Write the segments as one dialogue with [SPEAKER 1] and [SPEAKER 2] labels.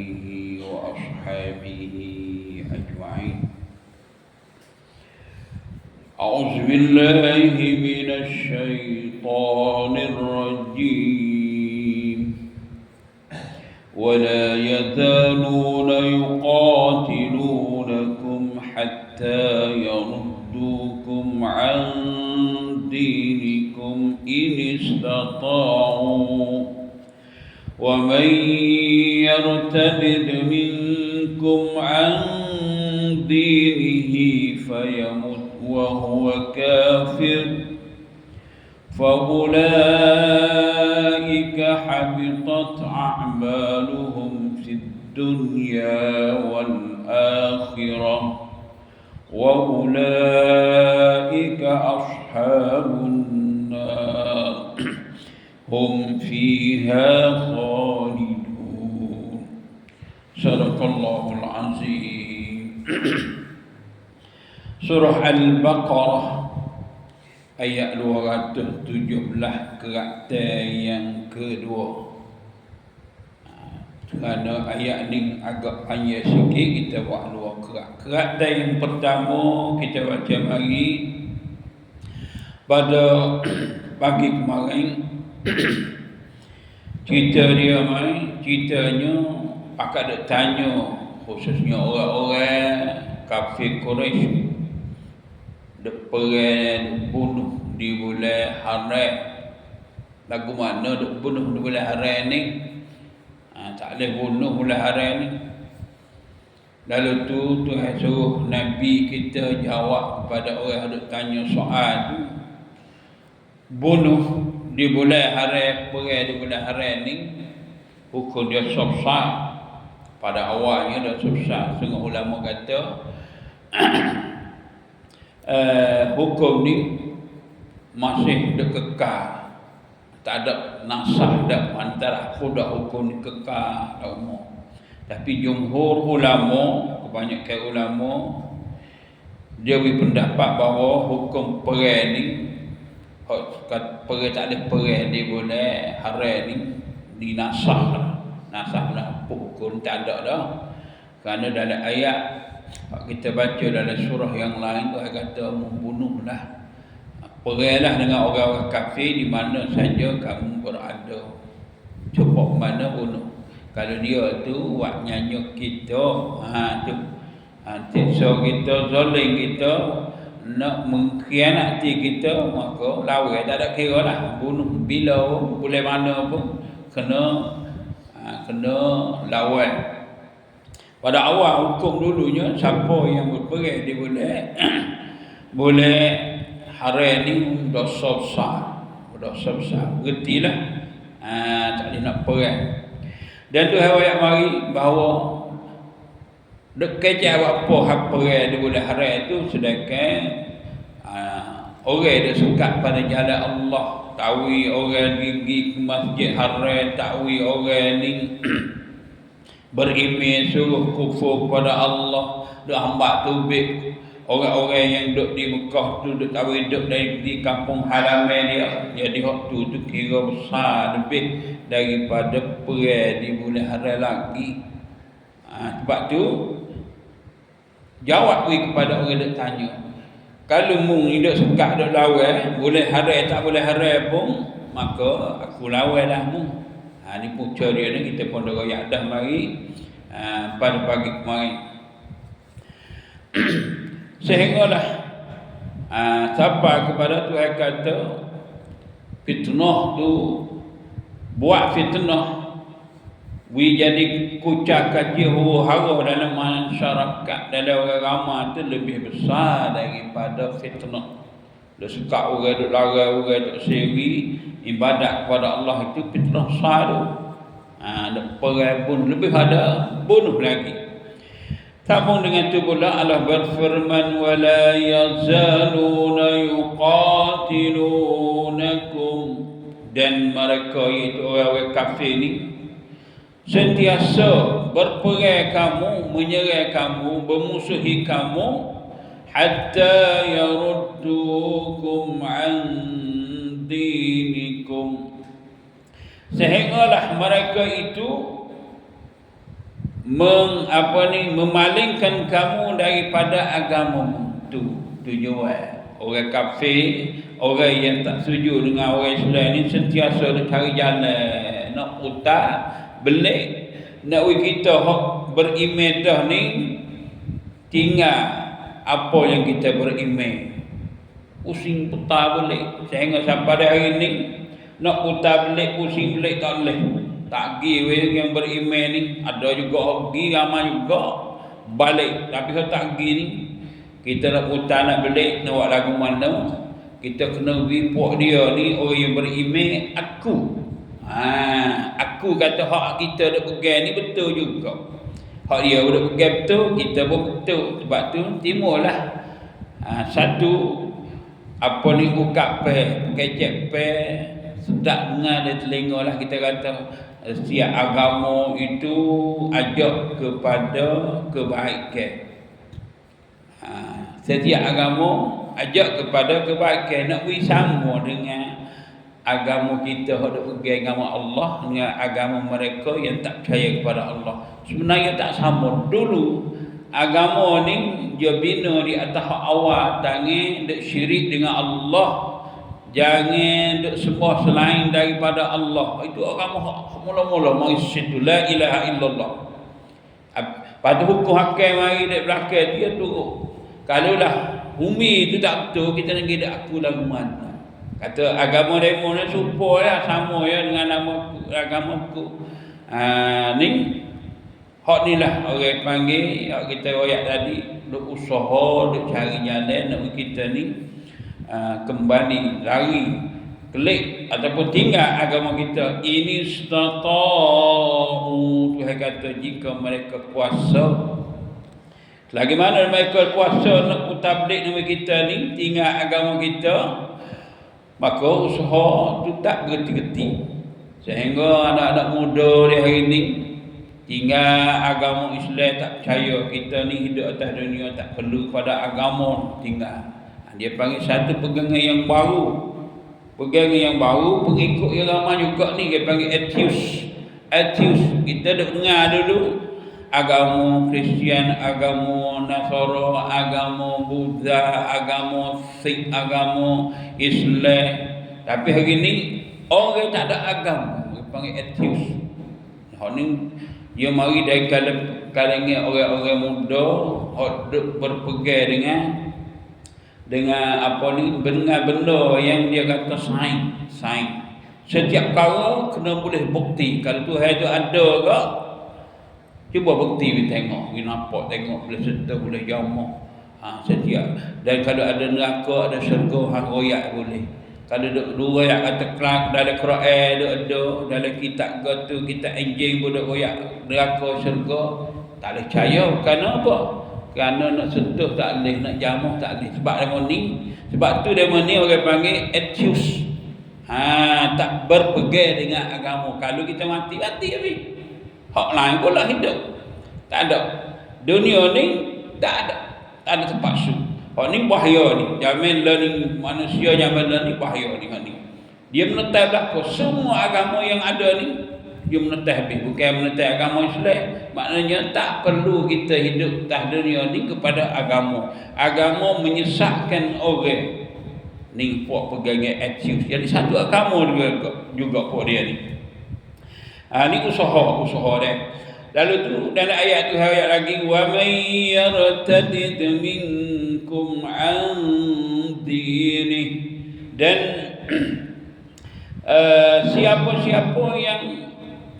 [SPEAKER 1] آله وأصحابه أجمعين. أعوذ بالله من الشيطان الرجيم. ولا يزالون يقاتلونكم حتى يردوكم عن دينكم إن استطاعوا. ومن يرتد منكم عن دينه فيمت وهو كافر فأولئك حبطت أعمالهم في الدنيا والآخرة وأولئك أصحاب النار. هم فيها صدق الله العظيم Surah Al-Baqarah ayat 217 karakter yang kedua. Kerana ayat ni agak panjang sikit kita buat dua kerak. Karakter yang pertama kita baca hari pada pagi kemarin cerita dia mai ceritanya pakak ada tanya khususnya orang-orang kafir Quraisy Depan bunuh di bulan haram Lagu mana duk bunuh di bulan haram ni? Ha, Tak boleh bunuh bulan haram ni. Lalu tu Tuhan suruh Nabi kita jawab kepada orang yang tanya soal tu. Bunuh di bulan haram Perang di bulan haram ni Hukum dia susah Pada awalnya dia susah Setengah ulama kata uh, hukum ni masih kekal tak ada nasah dak antara kuda hukum ni kekal umur. Tapi jumhur ulama kebanyakan ulama dia beri pendapat bahawa hukum perang ni perang tak ada perang di boleh haram ni dinasah nasah lah hukum tak ada dah. Kerana dalam ayat kita baca dalam surah yang lain tu kata membunuhlah. Pergilah dengan orang-orang kafir di mana saja kamu berada. Cepat mana bunuh kalau dia tu buat nyanyuk kita ha tu. Ha tiksa kita zalim kita nak mengkhianati kita maka lawan. Tak ada kira lah. Bunuh bila boleh mana pun kena ha, kena lawan pada awal hukum dulunya siapa yang berperang dia boleh boleh haram ni dosa besar. Dosa besar. Berhentilah. Ha, tak boleh nak perang. Dan tu ayat mari bahawa dekat jawab apa hak perang dia boleh haram itu sedangkan orang dia suka pada jalan Allah. Tawi orang gigi ke masjid haram, tawi orang ni beriman suruh kufur kepada Allah. Dah hamba tubik. Orang-orang yang duduk di Mekah tu duduk tahu hidup dari di kampung halaman dia. Jadi waktu tu kira besar lebih daripada perang di bulan hari lagi. Ha, sebab tu jawab kepada orang yang tanya kalau mung hidup suka duduk lawan boleh hari tak boleh hari pun maka aku lawan lah mung Ha, ni punca dia ni kita pun dah royak dah mari ha, pada pagi kemarin. Sehinggalah ha, sampai kepada Tuhan kata fitnah tu buat fitnah we jadi kucak kaji huru hara dalam masyarakat dalam orang ramai tu lebih besar daripada fitnah. Dia suka orang duk larang orang duk seri ibadat kepada Allah itu fitnah satu. Ha, ada perang pun lebih ada bunuh lagi. Sambung dengan itu pula Allah berfirman wala yazaluna yuqatilunakum dan mereka itu orang kafir ni sentiasa berperang kamu, menyerang kamu, bermusuhi kamu hatta yaruddukum an dinikum. Sehinggalah mereka itu meng apa ni memalingkan kamu daripada agamamu tu tujuan orang kafir orang yang tak setuju dengan orang Islam ni sentiasa cari jalan. Nak putar belik. Nak kita hak beriman dah ni tinggal apa yang kita beriman pusing putar belik. Sehingga sampai hari ni nak putar belik pusing belik tak boleh. Tak pergi yang beriman ni. Ada juga pergi ramai juga. Balik. Tapi kalau tak pergi ni kita nak putar nak belik nak buat lagu mana kita kena report dia ni orang yang beriman aku Ha, aku kata hak kita dah pegang ni betul juga. Hak dia dah pegang betul, kita pun betul. Sebab tu timurlah ha, satu apa ni ukap pe, kecek pe, sedap dengar dia telinga lah kita kata setiap agama itu ajak kepada kebaikan. Ha, setiap agama ajak kepada kebaikan nak beri sama dengan agama kita hendak pergi agama Allah dengan agama mereka yang tak percaya kepada Allah. Sebenarnya tak sama. Dulu agama ni dia bina di atas awal tangan dek syirik dengan Allah. Jangan dek sembah selain daripada Allah. Itu agama mula-mula mari situ la ilaha illallah. Pada hukum hakim mari dek belakang dia tu. Kalau lah bumi itu tak betul kita nak pergi aku lagu mana? Kata agama demo ni serupa lah sama ya dengan nama agama aku. Ha, ni hak ni lah orang panggil hak kita royak tadi. Duk usaha duk cari jalan nak kita ni uh, kembali lari klik ataupun tinggal agama kita. Ini stata'u Tuhan kata jika mereka kuasa. Lagi mana mereka kuasa nak putar belik nama kita ni tinggal agama kita maka usaha tu tak berhenti-henti. Sehingga anak-anak muda di hari ini tinggal agama Islam tak percaya kita ni hidup atas dunia tak perlu pada agama tinggal. Dia panggil satu pegangan yang baru. Pegangan yang baru pengikut yang ramai juga ni dia panggil atheist atheist kita dah dengar dulu agama Kristian, agama Nasara, agama Buddha, agama Sikh, agama Islam. Tapi hari ni orang tak ada agama, dia panggil. Hak ni dia mari dari kalangan orang-orang muda, hak berpegang dengan dengan apa ni dengan benda yang dia kata sains, sains. Setiap kali kena boleh bukti kalau Tuhan itu ada ke Cuba bukti kita tengok, kita nampak tengok boleh serta boleh jamah. Ha, setiap. Dan kalau ada neraka, ada syurga, ha, royak boleh. Kalau duk dua yang kata kelak dalam Quran duk ada dalam kitab tu kita enjing pun duk royak neraka syurga tak boleh percaya kerana apa? Kerana nak sentuh tak boleh, nak jamah tak boleh. Sebab demo ni, sebab tu demo ni orang panggil atheist. Ha, tak berpegang dengan agama. Kalau kita mati, mati habis. Hak lain pula hidup. Tak ada. Dunia ni tak ada. Tak ada tempat su. Hak ni bahaya ni. Jamin learning manusia jamin learning bahaya ni. Ni. Dia menetai belakang. Semua agama yang ada ni dia menetai habis. Bukan menetai agama Islam. Maknanya tak perlu kita hidup atas dunia ni kepada agama. Agama menyesatkan orang. Ni puak pegangan atheist. Jadi satu agama juga, juga puak dia ni. Ha, ni usaha usaha dia. Lalu tu dalam ayat tu ayat lagi wa may yartadid minkum an dini dan uh, siapa-siapa yang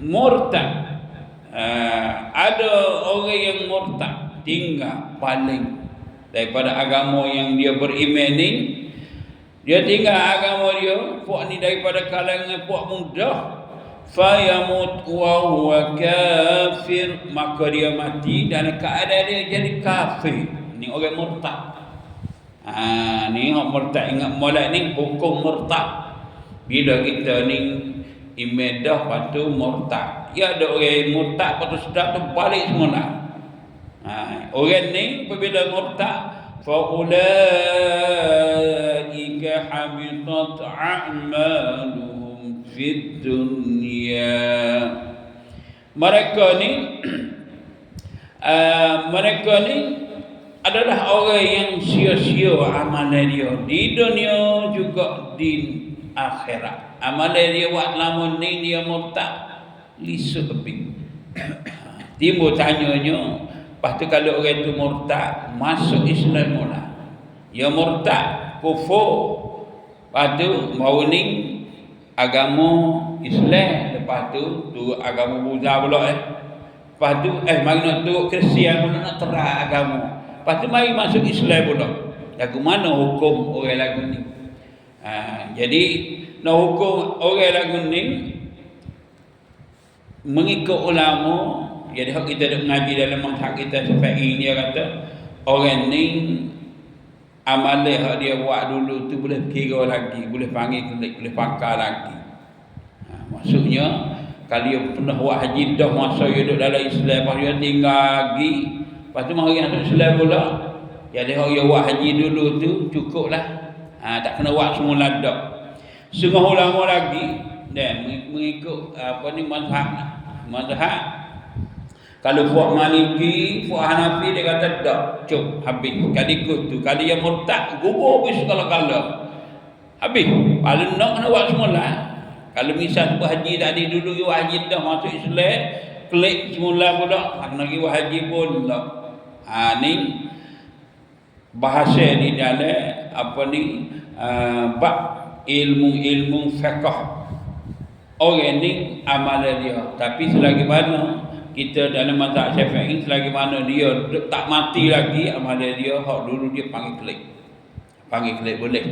[SPEAKER 1] murtad uh, ada orang yang murtad tinggal paling daripada agama yang dia beriman ni dia tinggal agama dia puak ni daripada kalangan puak mudah fayamut wa huwa kafir. Maka dia mati dalam keadaan dia jadi kafir. Ni orang murtad. Ha ni orang murtad. Ingat molek ni hukum murtad. Bila kita ni imedah patu murtad. Ya ada orang murtad patu sudah tu balik semula. Ha orang ni apabila murtad fa habitat a'maluhum fid dunya mereka ni uh, mereka ni adalah orang yang sia-sia amalan dia di dunia juga di akhirat. Amalan dia buat lama ni dia murtad lisu lebih. Timbul tanyanya, lepas tu kalau orang tu murtad, masuk Islam mula. Ya murtad, kufur. Lepas tu mau ni agama Islam, lepas tu tu agama Buddha pula eh. Lepas tu eh mari nak tu Kristian pula nak terang agama. Lepas tu mari masuk Islam pula. Lagu mana hukum orang lagu ni? Ha, jadi nak hukum orang lagu ni mengikut ulama jadi hak kita dah mengaji dalam mazhab kita Syafi'i dia kata orang ni amalan hak dia buat dulu tu boleh kira lagi boleh panggil boleh pakar lagi. Ha, maksudnya kalau dia pernah buat haji dah masa dia duduk dalam Islam lepas dia tinggal lagi. Lepas tu mari masuk Islam pula. Jadi hak dia buat haji dulu tu cukup lah ha, tak kena buat semula dah setengah ulama lagi dan mengikut apa ni mazhab mazhab kalau buat maliki buat hanafi dia kata tak cuk habis. Kali ikut tu kali yang murtad gubur habis kalau kalau habis. Paling nak kena buat semula kalau misal buat haji tadi dulu you haji dah masuk Islam klik semula pula nak lagi buat haji pun tak ha, ni bahasa ni dalam apa ni uh, bab ilmu-ilmu fiqh. Orang ni amalan dia. Tapi selagi mana kita dalam mazhab syafi'i selagi mana dia tak mati lagi amalan dia hak dulu dia panggil klik panggil klik boleh.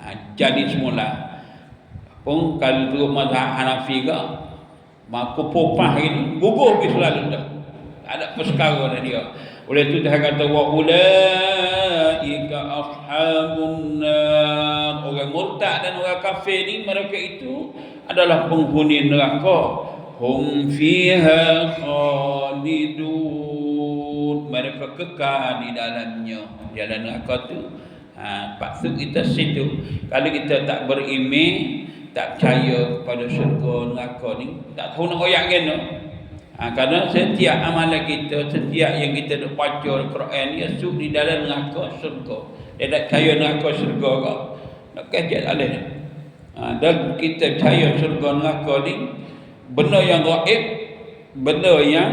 [SPEAKER 1] Ha, jadi semula. Pun kalau tu mazhab Hanafi ke maka popah ini gugur pergi selalu dah. Tak ada persekara dah dia. Oleh tu dia kata wa ulaika ashabun nar. Orang murtad dan orang kafir ni mereka itu adalah penghuni neraka hum fiha khalidun. Mereka kekal di dalamnya. Dalam neraka tu ha patut kita situ. Kalau kita tak beriman tak percaya kepada syurga neraka ni tak tahu nak royak kena ha, kerana setiap amalan kita setiap yang kita nak baca Al-Quran ni masuk di dalam neraka syurga. Dia tak percaya neraka syurga ke nak kajian alih ha, dan kita percaya syurga neraka ni benda yang gaib benda yang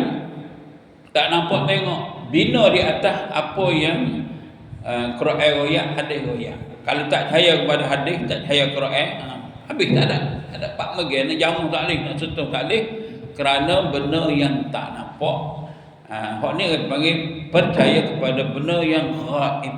[SPEAKER 1] tak nampak tengok. Bina di atas apa yang uh, Quran royak hadis royak. Kalau tak percaya kepada hadis tak percaya Quran ha, habis tak ada tak ada pak megi nak jamu tak boleh nak sentuh tak boleh. Kerana benda yang tak nampak ha, hak ni panggil percaya kepada benda yang gaib.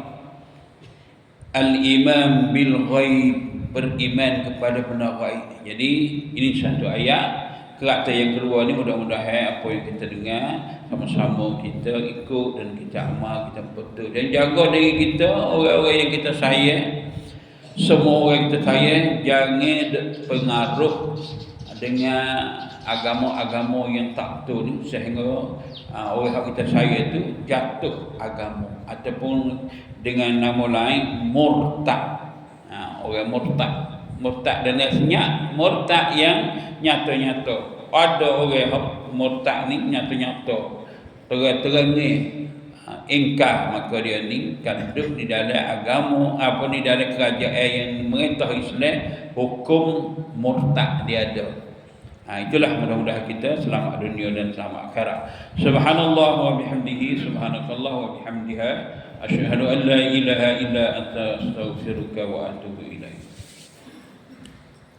[SPEAKER 1] Al-iman bil ghaib beriman kepada benda gaib. Jadi ini satu ayat. Kelakta yang kedua ni mudah-mudahan apa yang kita dengar sama-sama kita ikut dan kita amal, kita betul dan jaga diri kita, orang-orang yang kita sayang. Semua orang kita sayang jangan pengaruh dengan agama-agama yang tak betul ni. Sehingga uh, orang yang kita sayang itu jatuh agama. Ataupun dengan nama lain murtad. Orang murtad murtad dan senyap murtad yang nyata-nyata. Ada orang murtad ni nyata-nyata. Terang-terang ni ha, ingkar maka dia ni kan hidup di dalam agama apa ni dalam kerajaan yang merintah Islam hukum murtad dia ada. Ha, itulah mudah-mudahan kita selamat dunia dan selamat akhirat. Subhanallah wa bihamdihi subhanakallah wa bihamdiha. Asyhadu an la ilaha illa anta astaghfiruka wa atubu